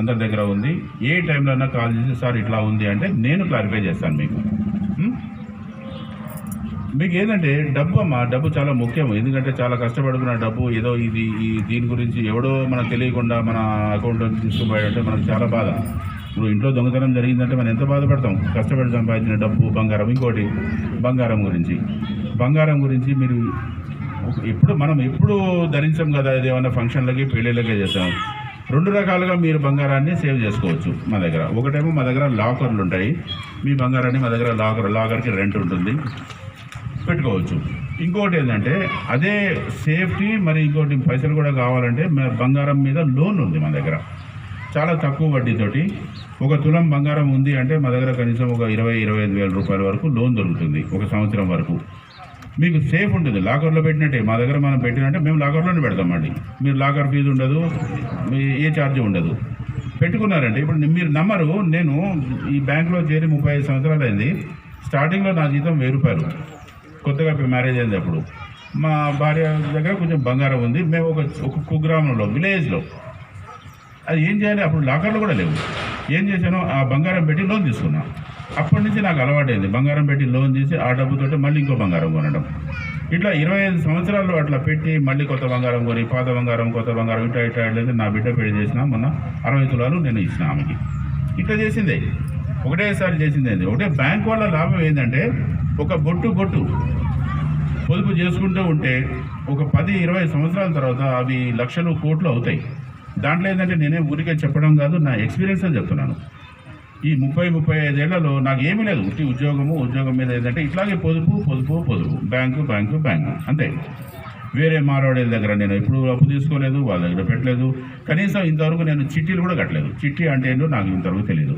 అందరి దగ్గర ఉంది. ఏ టైంలో అయినా కాల్ చేసి సార్ ఇట్లా ఉంది అంటే నేను క్లారిఫై చేస్తాను మీకు. మీకు ఏంటంటే డబ్బు అమ్మా డబ్బు చాలా ముఖ్యం. ఎందుకంటే చాలా కష్టపడుకున్న డబ్బు ఏదో ఇది ఈ దీని గురించి ఎవడో మనకు తెలియకుండా మన అకౌంట్ తీసుకుపోయాడంటే మనకు చాలా బాధ. ఇప్పుడు ఇంట్లో దొంగతనం జరిగిందంటే మనం ఎంత బాధపడతాం? కష్టపడి సంపాదించిన డబ్బు బంగారం. ఇంకోటి బంగారం గురించి. బంగారం గురించి మీరు ఎప్పుడు మనం ఎప్పుడు ధరించాం కదా ఇది ఫంక్షన్లకి పెళ్ళిళ్ళకే చేస్తాం. రెండు రకాలుగా మీరు బంగారాన్ని సేవ్ చేసుకోవచ్చు మా దగ్గర. ఒకటేమో మా దగ్గర లాకర్లు ఉంటాయి. మీ బంగారాన్ని మా దగ్గర లాకర్ లాకర్కి రెంట్ ఉంటుంది. పెట్టుకోవచ్చు. ఇంకోటి ఏంటంటే అదే సేఫ్టీ మరి ఇంకోటి పైసలు కూడా కావాలంటే మా బంగారం మీద లోన్ ఉంది మా దగ్గర. చాలా తక్కువ వడ్డీతోటి. ఒక తులం బంగారం ఉంది అంటే మా దగ్గర కనీసం ఒక ఇరవై ఇరవై ఐదు వేల రూపాయల వరకు లోన్ దొరుకుతుంది. ఒక సంవత్సరం వరకు. మీకు సేఫ్ ఉంటుంది లాకర్లో పెట్టినట్టే. మా దగ్గర మనం పెట్టినట్టే మేము లాకర్లోనే పెడతామండి మీరు లాకర్ ఫీజు ఉండదు మీ ఏ ఛార్జ్ ఉండదు. పెట్టుకున్నారంటే ఇప్పుడు మీరు నమ్మరు నేను ఈ బ్యాంక్లో చేరి ముప్పై ఐదు సంవత్సరాలు అయింది. స్టార్టింగ్లో నా జీతం వెయ్యి రూపాయలు. కొత్తగా మ్యారేజ్ అయింది అప్పుడు. మా భార్య దగ్గర కొంచెం బంగారం ఉంది. మేము ఒక ఒక కుగ్రామంలో విలేజ్లో. అది ఏం చేయాలి? అప్పుడు లాకర్లు కూడా లేవు. ఏం చేశాను ఆ బంగారం పెట్టి లోన్ తీసుకున్నాను అప్పటి నుంచి నాకు అలవాటైంది. బంగారం పెట్టి లోన్ చేసి ఆ డబ్బుతో మళ్ళీ ఇంకో బంగారం కొనడం. ఇట్లా ఇరవై ఐదు సంవత్సరాలు అట్లా పెట్టి మళ్ళీ కొత్త బంగారం కొని పాత బంగారం కొత్త బంగారం ఇట్లా ఇట్లా ఇట్లా నా బిడ్డ పెళ్ళి చేసిన మొన్న అరవై తులాలు నేను ఇచ్చిన ఆమెకి. ఇట్లా చేసింది. ఒకటేసారి చేసింది ఏంది ఒకటే బ్యాంక్ వాళ్ళ లాభం ఏంటంటే ఒక బొట్టు బొట్టు పొదుపు చేసుకుంటూ ఉంటే ఒక పది ఇరవై సంవత్సరాల తర్వాత అవి లక్షలు కోట్లు అవుతాయి. దాంట్లో ఏంటంటే నేనే ఊరికే చెప్పడం కాదు నా ఎక్స్పీరియన్స్ అని చెప్తున్నాను. ఈ ముప్పై ముప్పై ఐదేళ్ళలో నాకు ఏమీ లేదు. ఉట్టి ఉద్యోగము ఉద్యోగం మీద ఏంటంటే ఇట్లాగే పొదుపు పొదుపు పొదుపు. Bank bank bank. అంతే. వేరే మారవాడి దగ్గర నేను ఎప్పుడు అప్పు తీసుకోలేదు వాళ్ళ దగ్గర పెట్టలేదు. కనీసం ఇంతవరకు నేను చిట్టీలు కూడా కట్టలేదు. చిట్టి అంటే ఏంటో నాకు ఇంతవరకు తెలియదు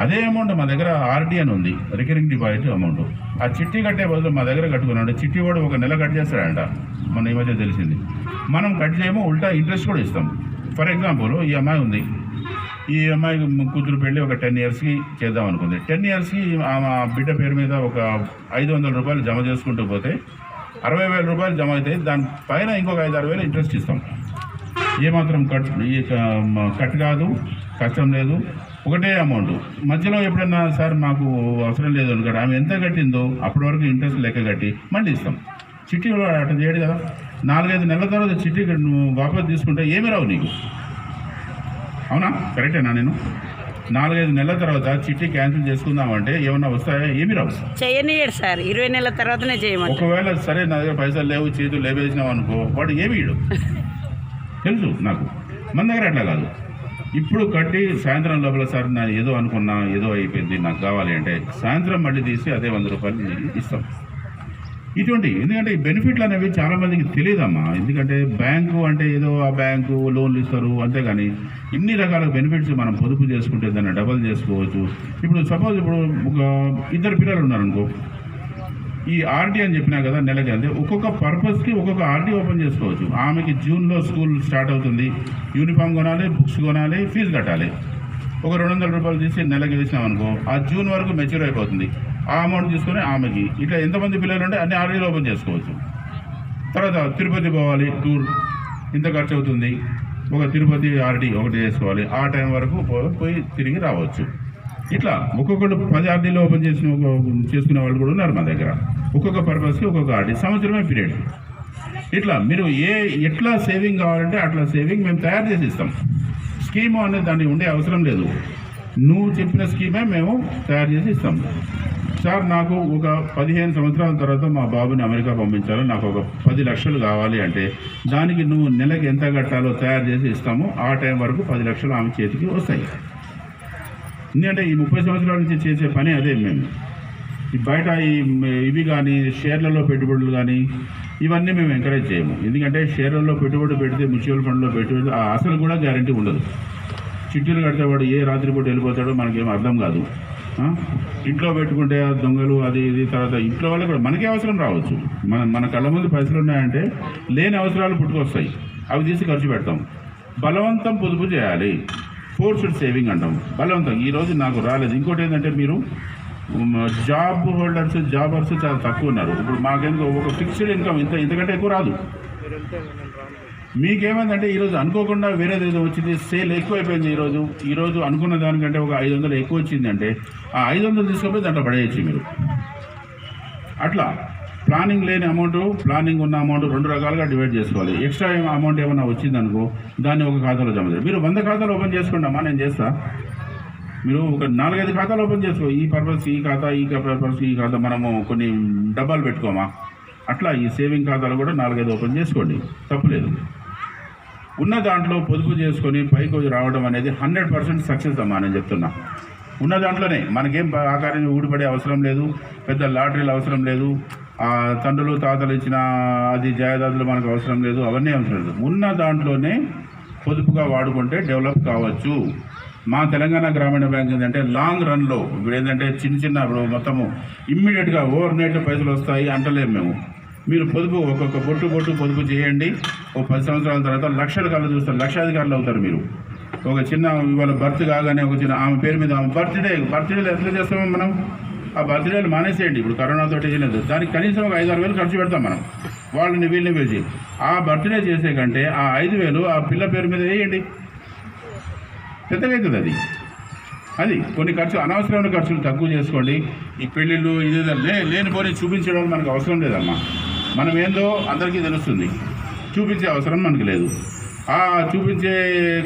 అదే అమౌంట్ మా దగ్గర ఆర్డీ అని ఉంది. Recurring deposit amount. ఆ చిట్టి కట్టే బదులు మా దగ్గర కట్టుకున్నాడు. చిట్టి వాడు ఒక నెల కట్ చేస్తాడంట. మన ఈ మధ్య తెలిసింది. మనం కట్ చేయమో ఉల్టా ఇంట్రెస్ట్ కూడా ఇస్తాం. ఫర్ ఎగ్జాంపుల్ ఈ అమ్మాయి ఉంది. ఈ అమ్మాయి కూతురు పెళ్ళి ఒక టెన్ ఇయర్స్కి చేద్దాం అనుకుంది. టెన్ ఇయర్స్కి ఆమె బిడ్డ పేరు మీద ఒక ఐదు వందల రూపాయలు జమ చేసుకుంటూ పోతే అరవై వేల రూపాయలు జమ అవుతాయి. దాని పైన ఇంకొక ఐదు ఆరు వేలు ఇంట్రెస్ట్ ఇస్తాం. ఏమాత్రం కట్ కట్ కాదు కష్టం లేదు. ఒకటే అమౌంట్ మధ్యలో ఎప్పుడన్నా సార్ మాకు అవసరం లేదు అనుకోండి ఆమె ఎంత కట్టిందో అప్పటి వరకు ఇంట్రెస్ట్ లెక్క కట్టి మళ్ళీ ఇస్తాం. చిట్టి వాడు అట్లా చేయడు కదా. నాలుగైదు నెలల తర్వాత చిట్టి వాపస్ తీసుకుంటే ఏమి రావు నీకు. అవునా? కరెక్టేనా నేను? నాలుగైదు నెలల తర్వాత చిట్టి క్యాన్సిల్ చేసుకుందామంటే ఏమన్నా వస్తాయా? ఏమి రావు. చేయనీయడు సార్. ఇరవై నెలల తర్వాతనే చేయమంట ఒకవేళ సరే నా దగ్గర పైసలు లేవు చేతులు లేవేసినావు అనుకో వాడు ఏమి ఇడు తెలుసు నాకు. మన దగ్గర అట్లా కాదు. ఇప్పుడు కట్టి సాయంత్రం లోపల సార్ నా ఏదో అనుకున్నా ఏదో అయిపోయింది నాకు కావాలి అంటే సాయంత్రం మళ్ళీ తీసి అదే వంద రూపాయలు ఇస్తాం. ఇటువంటి ఎందుకంటే ఈ బెనిఫిట్లు అనేవి చాలామందికి తెలియదమ్మా. ఎందుకంటే బ్యాంకు అంటే ఏదో ఆ బ్యాంకు లోన్లు ఇస్తారు అంతేగాని ఇన్ని రకాల బెనిఫిట్స్ మనం పొదుపు చేసుకుంటే దాన్ని డబల్ చేసుకోవచ్చు. ఇప్పుడు సపోజ్ ఇప్పుడు ఒక ఇద్దరు పిల్లలు ఉన్నారనుకో ఈ ఆర్డీ అని చెప్పినా కదా నెలకి అంటే ఒక్కొక్క పర్పస్కి ఒక్కొక్క ఆర్డీ ఓపెన్ చేసుకోవచ్చు. ఆమెకి జూన్లో స్కూల్ స్టార్ట్ అవుతుంది యూనిఫామ్ కొనాలి బుక్స్ కొనాలి ఫీజు కట్టాలి. ఒక రెండు వందల రూపాయలు తీసి నెలకి వేసినాం అనుకో ఆ జూన్ వరకు మెచ్యూర్ అయిపోతుంది. ఆ అమౌంట్ తీసుకొని ఆమెకి. ఇట్లా ఎంతమంది పిల్లలు ఉంటే అన్ని ఆల్రెడీ ఓపెన్ చేసుకోవచ్చు. తర్వాత తిరుపతి పోవాలి టూర్. ఇంత ఖర్చు అవుతుంది ఒక తిరుపతి ఆర్డీ ఒకటి చేసుకోవాలి ఆ టైం వరకు పో- పోయి తిరిగి రావచ్చు. ఇట్లా ఒక్కొక్కరు పది ఆర్డీలు ఓపెన్ చేసిన ఒక- చేసుకునే వాళ్ళు కూడా ఉన్నారు మా దగ్గర. ఒక్కొక్క పర్పస్కి ఒక్కొక్క ఆర్డీ. సంవత్సరమే పీరియడ్. ఇట్లా మీరు ఏ ఎట్లా సేవింగ్ కావాలంటే అట్లా సేవింగ్ మేము తయారు చేసి ఇస్తాం. స్కీము అనేది దానికి ఉండే అవసరం లేదు. నువ్వు చెప్పిన స్కీమే మేము తయారు చేసి ఇస్తాం. సార్ నాకు ఒక పదిహేను సంవత్సరాల తర్వాత మా బాబుని అమెరికా పంపించాలి. నాకు ఒక పది లక్షలు కావాలి అంటే దానికి నువ్వు నెలకి ఎంత కట్టాలో తయారు చేసి ఇస్తాము ఆ టైం వరకు పది లక్షలు ఆమె చేతికి వస్తాయి. ఎందుకంటే ఈ ముప్పై సంవత్సరాల నుంచి చేసే పని అదే మేము. బయట ఈ ఇవి కానీ షేర్లలో పెట్టుబడులు కానీ ఇవన్నీ మేము ఎంకరేజ్ చేయము. ఎందుకంటే షేర్లలో పెట్టుబడి పెడితే మ్యూచువల్ ఫండ్లో పెట్టుబడి ఆ అసలు కూడా గ్యారంటీ ఉండదు. చిట్టీలు కడితే వాడు ఏ రాత్రిపూట వెళ్ళిపోతాడో మనకేం అర్థం కాదు. ఇంట్లో పెట్టుకుంటే ఆ దొంగలు అది ఇది తర్వాత ఇంట్లో వల్ల కూడా మనకే అవసరం రావచ్చు. మన మన కళ్ళ ముందు పైసలు ఉన్నాయంటే లేని అవసరాలు పుట్టుకొస్తాయి. అవి తీసి ఖర్చు పెడతాం. బలవంతం పొదుపు చేయాలి. ఫోర్స్డ్ సేవింగ్ అంటాం. బలవంతం. ఈరోజు నాకు రాలేదు. ఇంకోటి ఏంటంటే మీరు జాబ్ హోల్డర్స్ జాబర్స్ చాలా తక్కువ ఉన్నారు. ఇప్పుడు మాకేందుకు ఒక ఫిక్స్డ్ ఇన్కమ్ ఇంత ఇంతకంటే ఎక్కువ రాదు. మీకేమైందంటే ఈరోజు అనుకోకుండా వేరేది ఏదో వచ్చింది సేల్ ఎక్కువైపోయింది ఈరోజు. ఈరోజు అనుకున్న దానికంటే ఒక ఐదు వందలు ఎక్కువ వచ్చిందంటే ఆ ఐదు వందలు తీసుకుపోయి దాంట్లో పడేయచ్చు మీరు. అట్లా. ప్లానింగ్ లేని అమౌంట్ ప్లానింగ్ ఉన్న అమౌంట్ రెండు రకాలుగా డివైడ్ చేసుకోవాలి. ఎక్స్ట్రా అమౌంట్ ఏమైనా వచ్చిందనుకో దాన్ని ఒక ఖాతాలో జమ చేయాలి. మీరు వంద ఖాతాలు ఓపెన్ చేసుకోండి నేను చేస్తా. మీరు ఒక నాలుగైదు ఖాతాలు ఓపెన్ చేసుకో. ఈ పర్పస్ ఈ ఖాతా ఈ పర్పస్ ఈ ఖాతా మనము కొన్ని డబ్బాలు పెట్టుకోమా? అట్లా ఈ సేవింగ్ ఖాతాలు కూడా నాలుగైదు ఓపెన్ చేసుకోండి. తప్పులేదు. ఉన్న దాంట్లో పొదుపు చేసుకొని పైకి రావడం అనేది హండ్రెడ్ పర్సెంట్ సక్సెస్ అమ్మా నేను చెప్తున్నా. ఉన్న దాంట్లోనే మనకేం ఆకారం ఊడిపడే అవసరం లేదు పెద్ద లాటరీలు అవసరం లేదు ఆ తండ్రులు తాతలు ఇచ్చిన అది జాయదాదులు మనకు అవసరం లేదు అవన్నీ అవసరం లేదు. ఉన్న దాంట్లోనే పొదుపుగా వాడుకుంటే డెవలప్ కావచ్చు. మా తెలంగాణ గ్రామీణ బ్యాంక్ ఏంటంటే లాంగ్ రన్లో ఇప్పుడు ఏంటంటే చిన్న చిన్న మొత్తము ఇమ్మీడియట్గా ఓవర్ నైట్ పైసలు వస్తాయి అంటలేము మేము. మీరు పొదుపు ఒక్కొక్క బొట్టు బొట్టు పొదుపు చేయండి. ఓ పది సంవత్సరాల తర్వాత లక్షల కళ్ళు చూస్తారు లక్షాధికారులు అవుతారు మీరు. ఒక చిన్న ఇవాళ బర్త్ కాగానే ఒక చిన్న ఆమె పేరు మీద ఆమె బర్త్డే బర్త్డేలు ఎట్లా చేస్తామో మనం? ఆ బర్త్డేలు మానేసేయండి ఇప్పుడు కరోనాతో చేయలేదు దానికి కనీసం ఒక ఐదు ఆరు వేలు ఖర్చు పెడతాం మనం. వాళ్ళని వీళ్ళని వేసి ఆ బర్త్డే చేసే కంటే ఆ ఐదు వేలు ఆ పిల్ల పేరు మీద వేయండి. పెద్దగా అవుతుంది అది. అది కొన్ని ఖర్చు అనవసరమైన ఖర్చులు తక్కువ చేసుకోండి. ఈ పెళ్ళిళ్ళు ఇది లే లేనిపోని చూపించడం మనకు అవసరం లేదమ్మా. మనం ఏందో అందరికీ తెలుస్తుంది. చూపించే అవసరం మనకు లేదు. ఆ చూపించే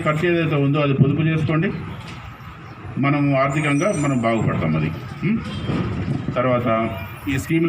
ఖర్చు ఏదైతే ఉందో అది పొదుపు చేసుకోండి. మనం ఆర్థికంగా మనం బాగుపడతాం అది. తర్వాత ఈ స్కీములు